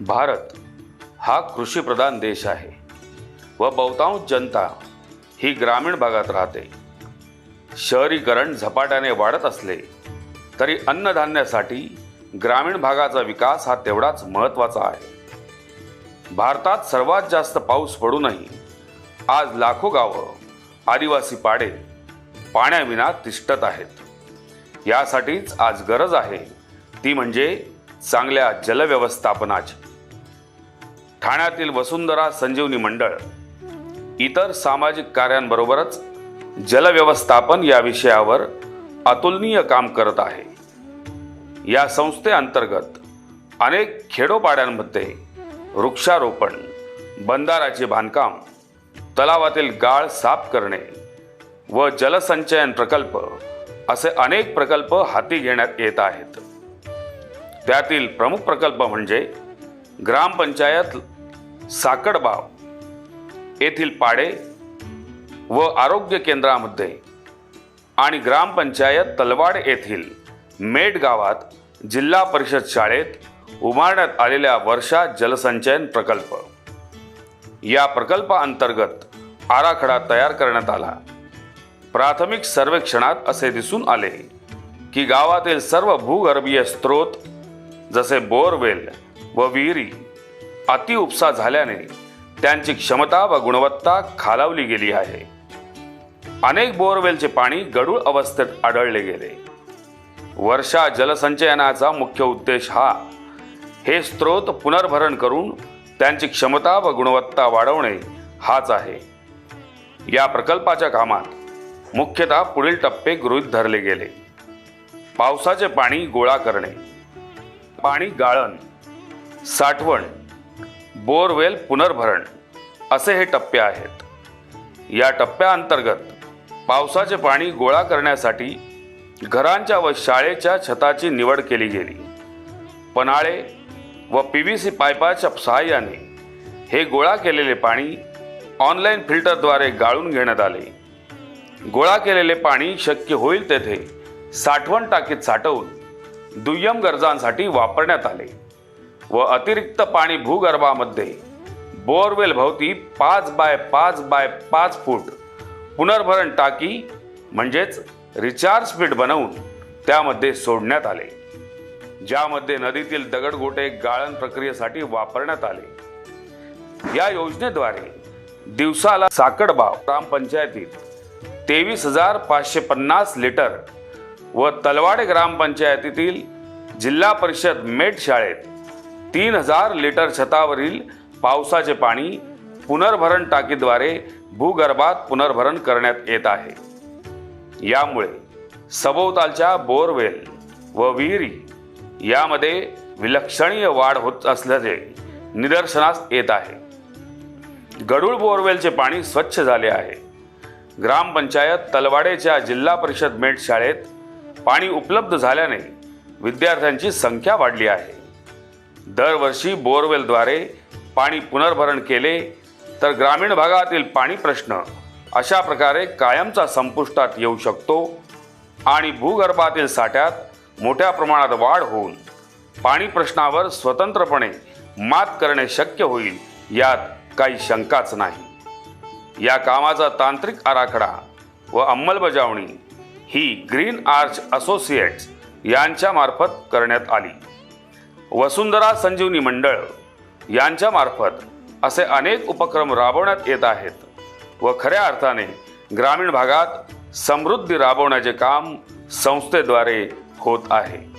भारत हा कृषीप्रधान देश आहे व बहुतांश जनता ही ग्रामीण भागात राहते. शहरीकरण झपाट्याने वाढत असले तरी अन्नधान्यासाठी ग्रामीण भागाचा विकास हा तेवढाच महत्त्वाचा आहे. भारतात सर्वात जास्त पाऊस पडूनही आज लाखो गावं आदिवासी पाडे पाण्याविना तिष्ठत आहेत. यासाठीच आज गरज आहे ती म्हणजे चांगल्या जलव्यवस्थापनाची. ठाण्यातील वसुंधरा संजीवनी मंडळ इतर सामाजिक कार्यांबरोबरच जलव्यवस्थापन या विषयावर अतुलनीय काम करत आहे. या संस्थेअंतर्गत अनेक खेडोपाड्यांमध्ये वृक्षारोपण बंधाराचे बांधकाम तलावातील गाळ साफ करणे व जलसंचयन प्रकल्प असे अनेक प्रकल्प हाती घेण्यात येत आहेत. त्यातील प्रमुख प्रकल्प म्हणजे ग्रामपंचायत साकडबाव येथील पाडे व आरोग्य केंद्रामध्ये आणि ग्रामपंचायत तलवाड येथील मेट गावात जिल्हा परिषद शाळेत उभारण्यात आलेल्या वर्षा जलसंचयन प्रकल्प. या प्रकल्पाअंतर्गत आराखडा तयार करण्यात आला. प्राथमिक सर्वेक्षणात असे दिसून आले की गावातील सर्व भूगर्भीय स्रोत जसे बोरवेल व विहिरी अतिउपसा झाल्याने त्यांची क्षमता व गुणवत्ता खालावली गेली आहे. अनेक बोरवेलचे पाणी गडूळ अवस्थेत आढळले गेले. वर्षा जलसंचयनाचा मुख्य उद्देश हा हे स्रोत पुनर्भरण करून त्यांची क्षमता व गुणवत्ता वाढवणे हाच आहे. या प्रकल्पाच्या कामात मुख्यतः पुढील टप्पे गृहीत धरले गेले. पावसाचे पाणी गोळा करणे पाणी गाळण साठवण बोरवेल पुनर्भरण असे हे टप्पे आहेत. या टप्प्याअंतर्गत पावसाचे पाणी गोळा करण्यासाठी घरांच्या व शाळेच्या छताची निवड केली गेली. पन्हाळे व पी व्ही सी पायपाच्या सहाय्याने हे गोळा केलेले पाणी ऑनलाईन फिल्टरद्वारे गाळून घेण्यात आले. गोळा केलेले पाणी शक्य होईल तेथे साठवण टाकीत साठवून दुय्यम गरजांसाठी वापरण्यात आले. व अतिरिक्त पाणी भूगर्भामध्ये. बोअरवेल भोवती पाच बाय पाच बाय पाच फूट. पुनर्भरण टाकी म्हणजेच रिचार्ज पीठ बनवून त्यामध्ये सोडण्यात आले. ज्यामध्ये नदीतील दगडगोटे गाळण प्रक्रियेसाठी वापरण्यात आले. या योजनेद्वारे दिवसाला साकडबाव ग्रामपंचायतीत तेवीस हजार पाचशे पन्नास लिटर व तलवाडे ग्रामपंचायतीतील जिल्हा परिषद मेट शाळेत तीन हजार लिटर छतावरील पावसाचे पाणी पुनर्भरण टाकीद्वारे भूगर्भात पुनर्भरण करण्यात येत आहे. यामुळे सभोवतालच्या बोरवेल व विहिरी यामध्ये विलक्षणीय वाढ होत असल्याचे निदर्शनास येत आहे. गडूळ बोरवेलचे पाणी स्वच्छ झाले आहे. ग्रामपंचायत तलवाडेच्या जिल्हा परिषद मेट शाळेत पाणी उपलब्ध झाल्याने विद्यार्थ्यांची संख्या वाढली आहे. दरवर्षी बोरवेलद्वारे पाणी पुनर्भरण केले तर ग्रामीण भागातील पाणी प्रश्न अशा प्रकारे कायमचा संपुष्टात येऊ शकतो आणि भूगर्भातील साठ्यात मोठ्या प्रमाणात वाढ होऊन पाणी प्रश्नावर स्वतंत्रपणे मात करणे शक्य होईल यात काही शंकाच नाही. या कामाचा तांत्रिक आराखडा व अंमलबजावणी ही ग्रीन आर्च असोसिएट्स यांच्यामार्फत करण्यात आली. वसुंधरा संजीवनी मंडळ यांच्यामार्फत असे अनेक उपक्रम राबवण्यात येत आहेत व खऱ्या अर्थाने ग्रामीण भागात समृद्धी राबवण्याचे काम संस्थेद्वारे होत आहे.